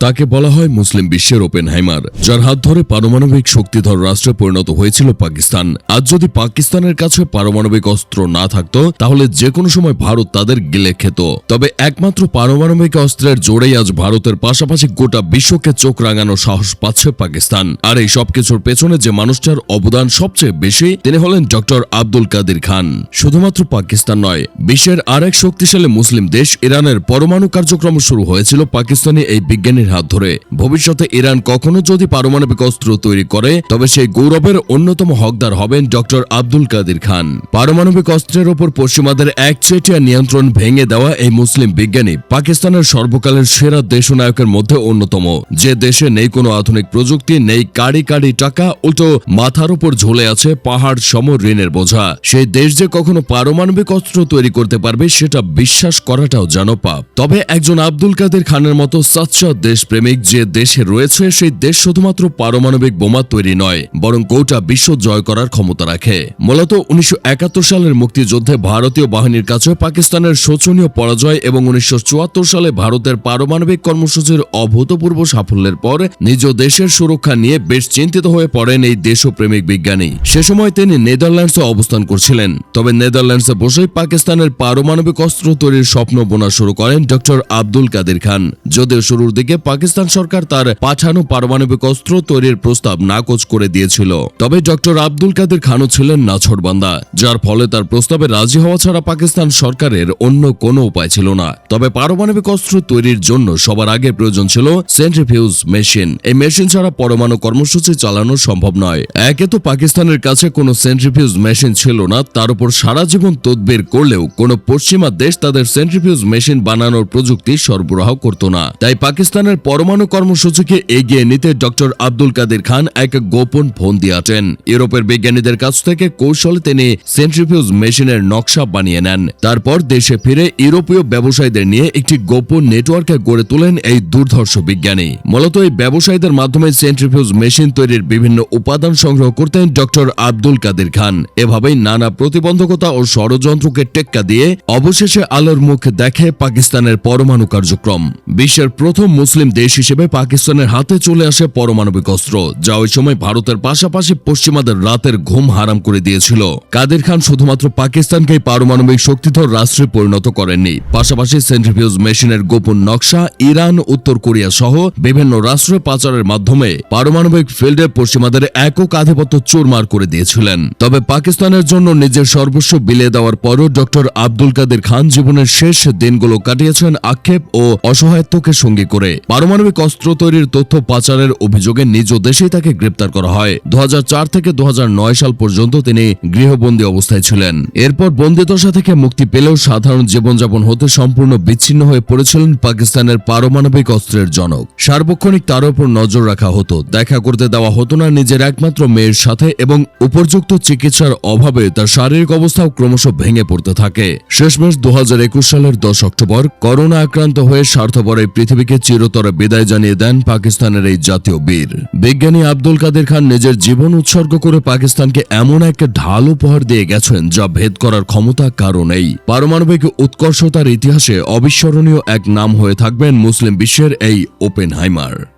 তাকে বলা হয় মুসলিম বিশ্বের ওপেনহাইমার যার হাত ধরে পারমাণবিক শক্তিধর রাষ্ট্রে পরিণত হয়েছিল পাকিস্তান। আজ যদি পাকিস্তানের কাছে পারমাণবিক অস্ত্র না থাকতো, তাহলে যে কোনো সময় ভারত তাদের গিলে খেত। তবে একমাত্র পারমাণবিক অস্ত্রের জোরেই আজ ভারতের পাশাপাশি গোটা বিশ্বকে চোখ রাঙানো সাহস পাচ্ছে পাকিস্তান। আর এই সবকিছুর পেছনে যে মানুষটার অবদান সবচেয়ে বেশি, তিনি হলেন ডক্টর আব্দুল কাদির খান। শুধুমাত্র পাকিস্তান নয়, বিশ্বের আরেক শক্তিশালী মুসলিম দেশ ইরানের পরমাণু কার্যক্রম শুরু হয়েছিল পাকিস্তানি এই বিজ্ঞানীর হাত ধরে। ভবিষ্যতে ইরান কখনো যদি পারমাণবিক অস্ত্র তৈরি করে, তবে সেই গৌরবের অন্যতম হকদার হবেন ডক্টর আব্দুল কাদির খান। পারমাণবিক অস্ত্রের ওপর পশ্চিমাদের একচেটিয়া নিয়ন্ত্রণ ভেঙে দেওয়া এই মুসলিম বিজ্ঞানী পাকিস্তানের সর্বকালের সেরা দেশনায়কের মধ্যে অন্যতম। যে দেশে নেই কোনো আধুনিক প্রযুক্তি, নেই কাড়ি কাড়ি টাকা, উল্টো মাথার উপর ঝুলে আছে পাহাড় সম ঋণের বোঝা। সেই দেশ যে কখনো পারমাণবিক অস্ত্র তৈরি করতে পারবে, সেটা বিশ্বাস করাটাও যেন পাপ। তবে একজন আব্দুল কাদের খানের মতো সাচ্চা দেশপ্রেমিক যে দেশে রয়েছে, সেই দেশ শুধুমাত্র পারমাণবিক বোমা তৈরি নয়, বরং গোটা বিশ্ব জয় করার ক্ষমতা রাখে। মূলত উনিশশো একাত্তর সালের মুক্তিযুদ্ধে ভারতীয় বাহিনীর কাছে পাকিস্তানের শোচনীয় পরাজয় এবং উনিশশো চুয়াত্তর সালে ভারতের পারমাণবিক কর্মসূচির অভূতপূর্ব সাফল্যের পর নিজ দেশের সুরক্ষা নিয়ে বেশ চিন্তিত হয়ে পড়েন এই দেশপ্রেমিক বিজ্ঞানী। সে সময় তিনি নেদারল্যান্ডসে অবস্থান করছিলেন। তবে নেদারল্যান্ডসে বসেই পাকিস্তানের পারমাণবিক অস্ত্র তৈরির স্বপ্ন বোনা শুরু করেন ডক্টর আব্দুল কাদের খান। যদিও শুরুর দিকে পাকিস্তান সরকার তার পাঠানো পারমাণবিক অস্ত্র তৈরির প্রস্তাব নাকচ করে দিয়েছিল। তবে ডক্টর আব্দুল কাদের খানও ছিলেন নাছরবান্দা যার ফলে তার প্রস্তাবে রাজি হওয়া ছাড়া পাকিস্তান সরকারের অন্য কোনো উপায় ছিল না। তবে পারমাণবিক অস্ত্র তৈরির জন্য সবার আগে প্রয়োজন ছিল সেন্ট্রিফিউজ মেশিন। এই মেশিন ছাড়া পরমাণু কর্মসূচি চালানো সম্ভব নয়। একে তো পাকিস্তানের কাছে কোনো সেন্ট্রিফিউজ মেশিন ছিল না, তার উপর সারা জীবন তদবির করলেও কোনো পশ্চিমা দেশ তাদের সেন্ট্রিফিউজ মেশিন বানানোর প্রযুক্তি সরবরাহ করত না। তাই পাকিস্তানের পরমাণু কর্মসূচিকে এগিয়ে নিতে ডক্টর আব্দুল কাদের খান এক গোপন ফোন দিয়েছেন ইউরোপের বিজ্ঞানীদের কাছ থেকে কৌশলে তিনি সেন্ট্রিফিউজ মেশিনের নকশা বানিয়ে নেন। তারপর দেশে ফিরে ইউরোপীয় ব্যবসায়ীদের নিয়ে একটি গোপন নেটওয়ার্কে গড়ে তোলেন এই দুর্ধর্ষ বিজ্ঞানী। মূলত এই ব্যবসায়ীদের মাধ্যমে সেন্ট্রিফিউজ মেশিন তৈরির বিভিন্ন উপাদান সংগ্রহ করতেন ডক্টর আব্দুল কাদের খান। এভাবেই নানা প্রতিবন্ধকতা ও ষড়যন্ত্রকে টেক্কা দিয়ে অবশেষে আলোর মুখ দেখে পাকিস্তানের পরমাণু কার্যক্রম। বিশ্বের প্রথম মুসলিম দেশ হিসেবে পাকিস্তানের হাতে চলে আসে পারমাণবিক অস্ত্র, যা ওই সময় ভারতের পাশাপাশি পশ্চিমাদের রাতের ঘুম হারাম করে দিয়েছিল। কাদের খান শুধুমাত্র পাকিস্তানকে পারমাণবিক শক্তিধর রাষ্ট্রে পরিণত করেননি। পাশাপাশি সেন্ট্রিফিউজ মেশিনের গোপন নকশা, ইরান, উত্তর কোরিয়া সহ বিভিন্ন রাষ্ট্রে পাচারের মাধ্যমে পারমাণবিক ফিল্ডে পশ্চিমাদের একক আধিপত্য চুরমার করে দিয়েছিলেন। তবে পাকিস্তানের জন্য নিজের সর্বস্ব বিলিয়ে দেওয়ার পরও ডক্টর আব্দুল কাদের খান জীবনের শেষ দিনগুলো কাটিয়েছেন আক্ষেপ ও অসহায়ত্বকে সঙ্গী করে। পারমাণবিক অস্ত্র তৈরির তথ্য পাচারের অভিযোগে নিজ দেশেই তাকে গ্রেপ্তার করা হয়। দু হাজার চার থেকে দু হাজার নয় সাল পর্যন্ত তিনি গৃহবন্দী অবস্থায় ছিলেন। এরপর বন্দিদশা থেকে মুক্তি পেলেও সাধারণ জীবনযাপন হতে সম্পূর্ণ বিচ্ছিন্ন হয়ে পড়েছিলেন পাকিস্তানের পারমাণবিক অস্ত্রের জনক। সার্বক্ষণিক তার উপর নজর রাখা হতো। দেখা করতে দেওয়া হতো না নিজের একমাত্র মেয়ের সাথে এবং উপযুক্ত চিকিৎসার অভাবে তার শারীরিক অবস্থাও ক্রমশ ভেঙে পড়তে থাকে। শেষমেশ দু সালের দশ অক্টোবর করোনা আক্রান্ত হয়ে স্বার্থপর এই পৃথিবীকে চিরতরে বিদায় জানিয়ে দেন পাকিস্তানের এই জাতীয় বীর। বিজ্ঞানী আব্দুল কাদের খান নিজের জীবন উৎসর্গ করে পাকিস্তানকে এমন এক ঢাল উপহার দিয়ে গেছেন যা ভেদ করার ক্ষমতা কারও নেই। পারমাণবিক উৎকর্ষতার ইতিহাসে অবিস্মরণীয় এক নাম হয়ে থাকবেন মুসলিম বিশ্বের এই ওপেনহাইমার।